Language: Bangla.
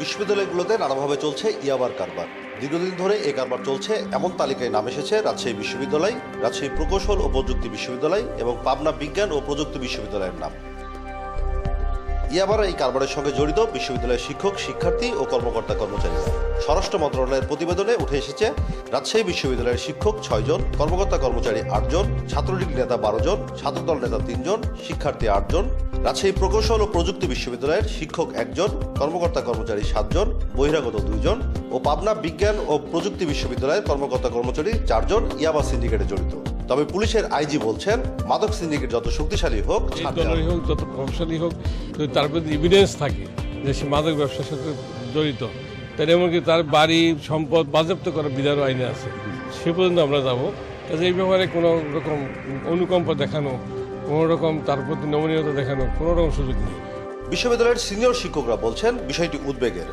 বিশ্ববিদ্যালয়গুলোতে নানাভাবে চলছে ইয়াবার কারবার। দীর্ঘদিন ধরে এ কারবার চলছে, এমন তালিকায় নাম এসেছে রাজশাহী বিশ্ববিদ্যালয়, রাজশাহী প্রকৌশল ও প্রযুক্তি বিশ্ববিদ্যালয় এবং পাবনা বিজ্ঞান ও প্রযুক্তি বিশ্ববিদ্যালয়ের নাম। ইয়াবার এই কারবারের সঙ্গে জড়িত বিশ্ববিদ্যালয়ের শিক্ষক, শিক্ষার্থী ও কর্মকর্তা কর্মচারীরা। স্বরাষ্ট্র মন্ত্রণালয়ের প্রতিবেদনে উঠে এসেছে, রাজশাহী বিশ্ববিদ্যালয়ের শিক্ষক ছয়জন কর্মকর্তা কর্মচারী আটজন ছাত্রলীগ নেতা বারো জন, ছাত্রদল নেতা তিনজন শিক্ষার্থী আটজন রাজশাহী প্রকৌশল ও প্রযুক্তি বিশ্ববিদ্যালয়ের শিক্ষক একজন কর্মকর্তা কর্মচারী সাতজন বহিরাগত দুইজন ও পাবনা বিজ্ঞান ও প্রযুক্তি বিশ্ববিদ্যালয়ের কর্মকর্তা কর্মচারী চারজন ইয়াবা সিন্ডিকেটে জড়িত। তবে পুলিশের আইজি বলছেন মাদক সিন্ডিকেট যত শক্তিশালী হোক হোক যত প্রভাবশালী হোক তার প্রতি ইভিডেন্স থাকে যে সে মাদক ব্যবসার সাথে জড়িত তাহলে এমনকি তার বাড়ি সম্পদ বাজেপ্ত করার বিধানও আইনে আছে। সে পর্যন্ত আমরা যাব। কাজে এই ব্যাপারে কোনো রকম অনুকম্প দেখানো কোনো রকম তার প্রতি নমনীয়তা দেখানোর কোনোরকম সুযোগ নেই। বিশ্ববিদ্যালয়ের সিনিয়র শিক্ষকরা বলছেন বিষয়টি উদ্বেগের।